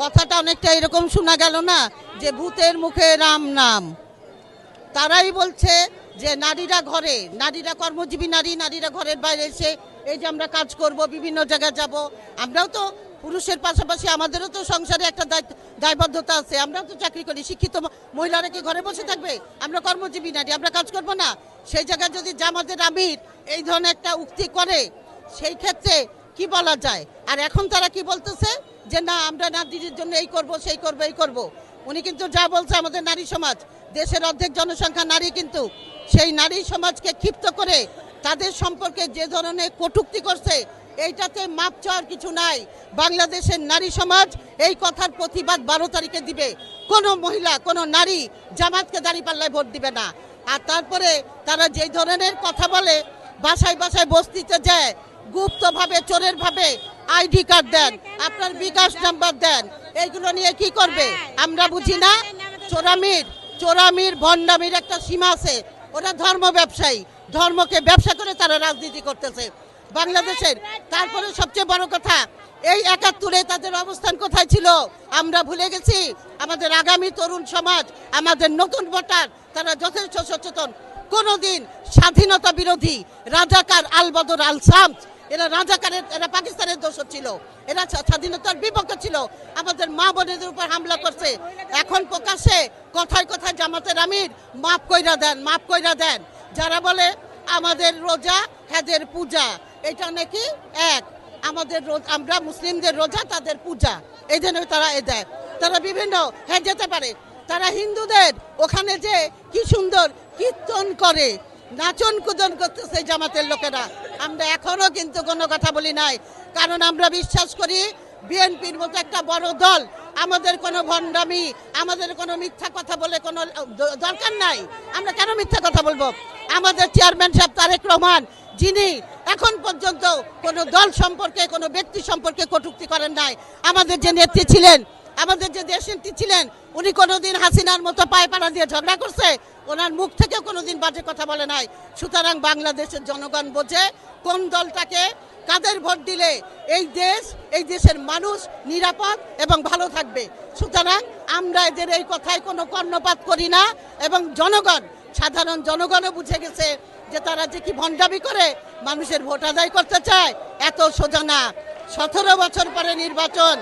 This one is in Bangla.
কথাটা অনেকটা এরকম শোনা গেল না, যে ভূতের মুখে রাম নাম। তারাই বলছে যে নারীরা ঘরে, নারীরা কর্মজীবী নারী, নারীরা ঘরের বাইরে এসে এই যে আমরা কাজ করব, বিভিন্ন জায়গায় যাব। আমরাও তো পুরুষের পাশাপাশি আমাদেরও তো সংসারে একটা দায়বদ্ধতা আছে। আমরাও তো চাকরি করি, শিক্ষিত মহিলারা কি ঘরে বসে থাকবে? আমরা কর্মজীবী নারী, আমরা কাজ করব না। সেই জায়গায় যদি জামাতের আমির এই ধরনের একটা উক্তি করে, সেই ক্ষেত্রে কি বলা যায়? আর এখন তারা কি বলতেছে? যে না, আমরা নারীদের জন্য এই করব, সেই করব, এই করব। উনি কিন্তু যা বলছে আমাদের নারী সমাজ, দেশের অর্ধেক জনসংখ্যা নারী কিন্তু, সেই নারী সমাজকে ক্ষিপ্ত করে তাদের সম্পর্কে যে ধরনের কটূক্তি করছে, এইটাতে মাপ চাওয়ার কিছু নাই। বাংলাদেশের নারী সমাজ এই কথার প্রতিবাদ বারো তারিখে দিবে। কোনো মহিলা, কোনো নারী জামাতকে দাঁড়িপাল্লায় ভোট দিবে না। আর তারপরে তারা যেই ধরনের কথা বলে, বাসায় বাসায় বস্তিতে যায়, গুপ্তভাবে, চোরের ভাবে আইডি কার্ড দেন, আপনার বিকাশ নাম্বার দেন, এইগুলো নিয়ে কি করবে? আমরা বুঝি না? চোরামির চোরামির, ভণ্ডামির একটা সীমা আছে। ওরা ধর্ম ব্যবসায়ী। ধর্মকে ব্যবসা করে তারা রাজনীতি করতেছে। বাংলাদেশের, তারপরে সবচেয়ে বড় কথা, এই একাত্তরে তাদের অবস্থান কোথায় ছিল? আমরা ভুলে গেছি, আমাদের আগামী তরুণ সমাজ, আমাদের নতুন ভোটার, তারা যথেষ্ট সচেতন। কোনোদিন স্বাধীনতা বিরোধী, রাজাকার আলবদর আল শামস এরা রাজাকারের, এরা পাকিস্তানের দোষ ছিল। এরা স্বাধীনতার বিপক্ষে ছিল। আমাদের মা বোনেদের উপর হামলা করছে। এখন প্রকাশ্যে কথায় কথায় জামাতের আমির, মাফ কইরা দেন, মাফ কইরা দেন। যারা বলে, আমাদের রোজা হেদের পূজা। এটা নাকি এক। আমাদের আমরা মুসলিমদের রোজা, তাদের পূজা। এই জন্য তারা এ দেয়। তারা বিভিন্ন হ্যাঁ যেতে পারে। তারা হিন্দুদের ওখানে যে কি সুন্দর কীর্তন করে। নাচন কুদন করতেছে জামাতের লোকেরা। আমরা এখনও কিন্তু কোনো কথা বলি নাই। কারণ আমরা বিশ্বাস করি বিএনপির মতো একটা বড় দল আমাদের কোনো ভণ্ডামি, আমাদের কোনো মিথ্যা কথা বলে কোনো দরকার নাই। আমরা কেন মিথ্যা কথা বলব? আমাদের চেয়ারম্যান সাহেব তারেক রহমান, যিনি এখন পর্যন্ত কোনো দল সম্পর্কে, কোনো ব্যক্তি সম্পর্কে কটূক্তি করেন নাই। আমাদের যে নেত্রী ছিলেন আমাদের যে দেশ নেত্রী ছিলেন, উনি কোনোদিন হাসিনার মতো পায়ে পাড়া দিয়ে ঝগড়া করছে, ওনার মুখ থেকেও কোনোদিন বাজে কথা বলে নাই। সুতরাং বাংলাদেশের জনগণ বোঝে কোন দলটাকে কাদের ভোট দিলে এই দেশ, এই দেশের মানুষ নিরাপদ এবং ভালো থাকবে। সুতরাং আমরা এদের এই কথায় কোনো কর্ণপাত করি না এবং জনগণ, সাধারণ জনগণও বুঝে গেছে যে তারা যে কি ভণ্ডামি করে, মানুষের ভোট আদায় করতে চায়, এত সোজা না। সতেরো বছর পরে নির্বাচন